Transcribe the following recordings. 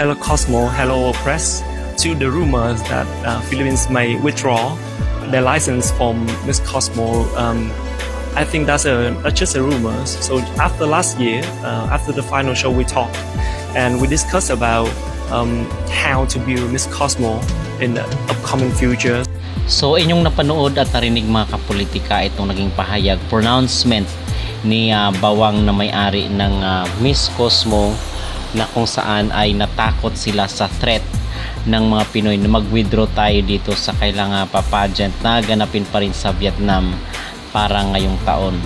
Hello Cosmo, Hello Press to the rumors that uh, Philippines may withdraw their license from Miss Cosmo. Um, I think that's a just a rumor. So after last year, uh, after the final show, we talked and we discussed about um, how to build Miss Cosmo in the upcoming future. So inyong napanood at narinig mga kapolitika itong naging pahayag pronouncement ni ah, Bawang na may-ari ng ah, Miss Cosmo na kung saan ay natakot sila sa threat ng mga Pinoy na mag-withdraw tayo dito sa kailangan papageant na ganapin pa rin sa Vietnam para ngayong taon.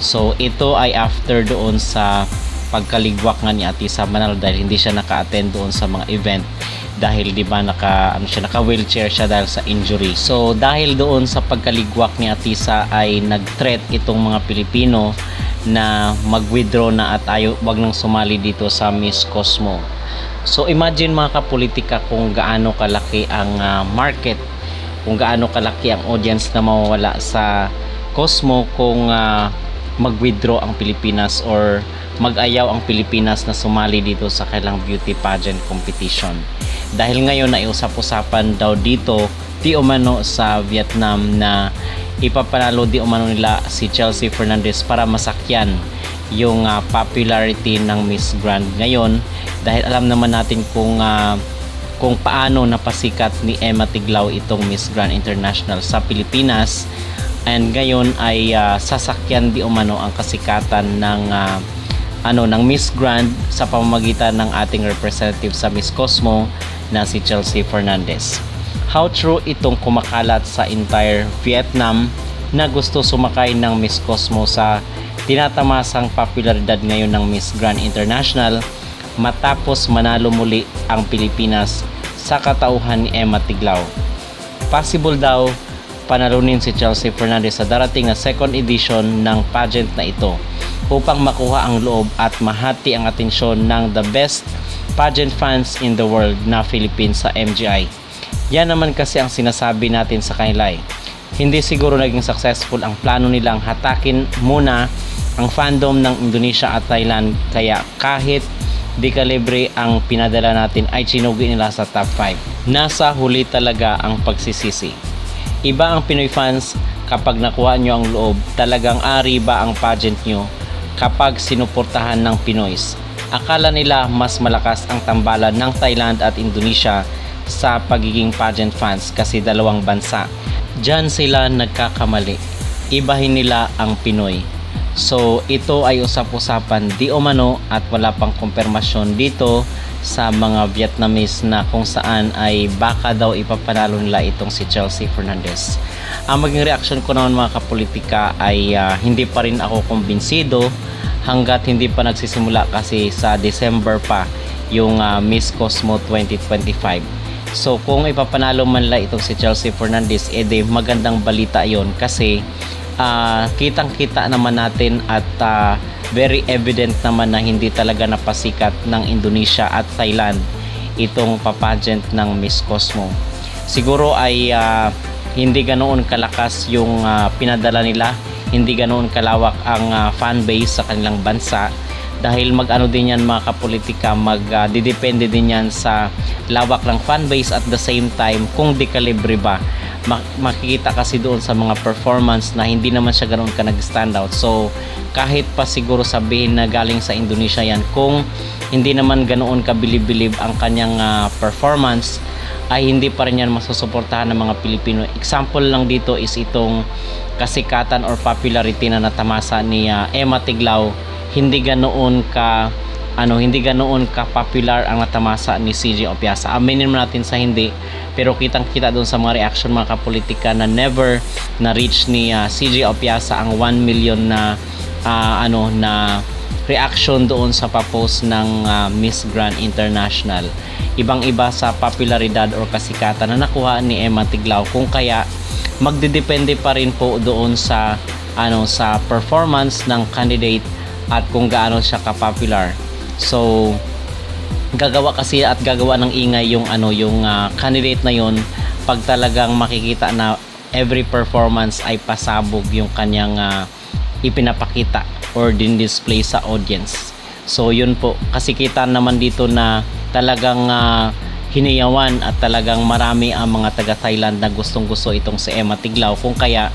So ito ay after doon sa pagkaligwak nga ni Ate sa Manal dahil hindi siya naka-attend doon sa mga event dahil di ba naka ano siya naka wheelchair siya dahil sa injury. So dahil doon sa pagkaligwak ni Atisa ay nag-threat itong mga Pilipino na mag-withdraw na at ayaw wag nang sumali dito sa Miss Cosmo. So imagine mga kapolitika kung gaano kalaki ang ah, market, kung gaano kalaki ang audience na mawawala sa Cosmo kung ah, mag-withdraw ang Pilipinas or mag-ayaw ang Pilipinas na sumali dito sa kailang beauty pageant competition. Dahil ngayon ay usap-usapan daw dito di umano sa Vietnam na ipapanalo di umano nila si Chelsea Fernandez para masakyan yung ah, popularity ng Miss Grand ngayon dahil alam naman natin kung ah, kung paano napasikat ni Emma Tiglao itong Miss Grand International sa Pilipinas and ngayon ay ah, sasakyan di umano ang kasikatan ng ah, ano ng Miss Grand sa pamamagitan ng ating representative sa Miss Cosmo na si Chelsea Fernandez. How true itong kumakalat sa entire Vietnam na gusto sumakay ng Miss Cosmo sa tinatamasang popularidad ngayon ng Miss Grand International matapos manalo muli ang Pilipinas sa katauhan ni Emma Tiglao. Possible daw panalunin si Chelsea Fernandez sa darating na second edition ng pageant na ito upang makuha ang loob at mahati ang atensyon ng the best pageant fans in the world na Philippines sa MGI. Yan naman kasi ang sinasabi natin sa kanila eh. Hindi siguro naging successful ang plano nilang hatakin muna ang fandom ng Indonesia at Thailand kaya kahit di kalibre ang pinadala natin ay chinugi nila sa top 5. Nasa huli talaga ang pagsisisi. Iba ang Pinoy fans kapag nakuha nyo ang loob, talagang ari ba ang pageant nyo kapag sinuportahan ng Pinoys. Akala nila mas malakas ang tambalan ng Thailand at Indonesia sa pagiging pageant fans kasi dalawang bansa. Diyan sila nagkakamali. Ibahin nila ang Pinoy. So ito ay usap-usapan di umano at wala pang kumpirmasyon dito sa mga Vietnamese na kung saan ay baka daw ipapanalo nila itong si Chelsea Fernandez. Ang maging reaction ko naman mga kapolitika ay ah, hindi pa rin ako kumbinsido hanggat hindi pa nagsisimula kasi sa December pa yung ah, Miss Cosmo 2025. So kung ipapanalo man nila itong si Chelsea Fernandez, edi magandang balita yon kasi ah, kitang-kita naman natin at ah, very evident naman na hindi talaga napasikat ng Indonesia at Thailand itong papageant ng Miss Cosmo. Siguro ay ah, hindi ganoon kalakas yung ah, pinadala nila, hindi ganoon kalawak ang ah, fan base sa kanilang bansa dahil mag-ano din yan mga kapolitika, mag didepende din yan sa lawak ng fan base at the same time kung dekalibre ba mak- makikita kasi doon sa mga performance na hindi naman siya ganoon ka nag-stand out. So, kahit pa siguro sabihin na galing sa Indonesia yan, kung hindi naman ganoon kabilib-bilib ang kanyang ah, performance, ay hindi pa rin yan masusuportahan ng mga Pilipino. Example lang dito is itong kasikatan or popularity na natamasa ni ah, Emma Tiglao. Hindi ganoon ka ano, hindi ganoon ka-popular ang natamasa ni CJ Opiasa. Aminin mo natin sa hindi, pero kitang-kita doon sa mga reaction mga kapolitika na never na-reach ni ah, CJ Opiasa ang 1 million na ah, ano na reaction doon sa papost ng ah, Miss Grand International. Ibang-iba sa popularidad or kasikatan na nakuha ni Emma Tiglao kung kaya magdedepende pa rin po doon sa ano sa performance ng candidate at kung gaano siya ka-popular. So gagawa kasi at gagawa ng ingay yung ano yung ah, candidate na yon pag talagang makikita na every performance ay pasabog yung kanyang ah, ipinapakita or din display sa audience. So yun po kasi kita naman dito na talagang ah, hinayawan at talagang marami ang mga taga Thailand na gustong gusto itong si Emma Tiglao kung kaya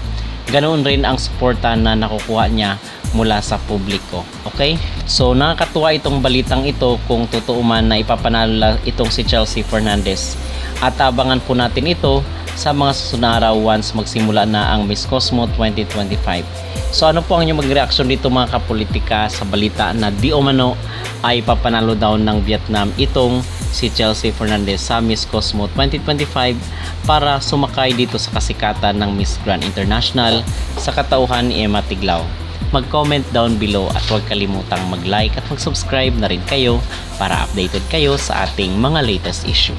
ganoon rin ang suporta na nakukuha niya mula sa publiko. Okay? So nakakatuwa itong balitang ito kung totoo man na ipapanalo itong si Chelsea Fernandez. At abangan po natin ito sa mga susunod na araw once magsimula na ang Miss Cosmo 2025. So ano po ang inyong magreaksyon dito mga kapolitika sa balita na di umano ay papanalo daw ng Vietnam itong si Chelsea Fernandez sa Miss Cosmo 2025 para sumakay dito sa kasikatan ng Miss Grand International sa katauhan ni Emma Tiglao. Mag-comment down below at huwag kalimutang mag-like at mag-subscribe na rin kayo para updated kayo sa ating mga latest issue.